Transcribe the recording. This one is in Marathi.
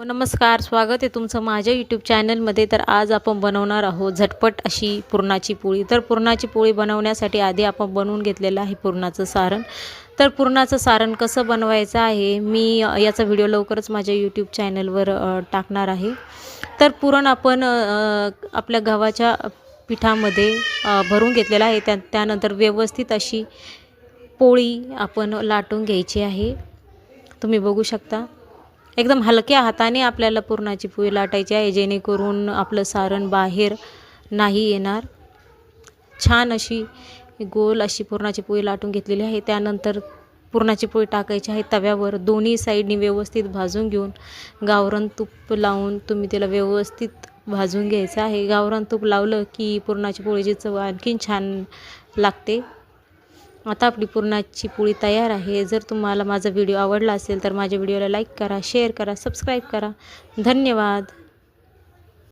हो, नमस्कार. स्वागत आहे तुमचं माझ्या यूट्यूब चॅनलमध्ये तर आज आपण बनवणार आहोत झटपट अशी पुरणाची पोळी. तर पुरणाची पोळी बनवण्यासाठी आधी आपण बनवून घेतलेलं आहे पुरणाचं सारण. तर पुरणाचं सारण कसं बनवायचं आहे मी याचा व्हिडिओ लवकरच माझ्या यूट्यूब चॅनलवर टाकणार आहे. तर पुरण आपण आपल्या गव्हाच्या पिठामध्ये भरून घेतलेलं आहे. त्या त्यानंतर व्यवस्थित अशी पोळी आपण लाटून घ्यायची आहे. तुम्ही बघू शकता. एकदम हलक्या हाताने आपल्याला पुरणाची पोळी लाटायची आहे जेणेकरून आपलं सारण बाहेर नाही येणार. छान अशी गोल अशी पुरणाची पोळी लाटून घेतलेली आहे. त्यानंतर पुरणाची पोळी टाकायची आहे तव्यावर. दोन्ही साईडनी व्यवस्थित भाजून घेऊन गावरण तूप लावून तुम्ही त्याला व्यवस्थित भाजून घ्यायचं आहे. गावरण तूप लावलं की पुरणाची पोळीची चव आणखीन छान लागते. आता आपली पुरणाची पोळी तयार आहे. जर तुम्हाला माझा व्हिडिओ आवडला असेल तर माझ्या व्हिडिओला लाईक करा शेअर करा सबस्क्राईब करा. धन्यवाद.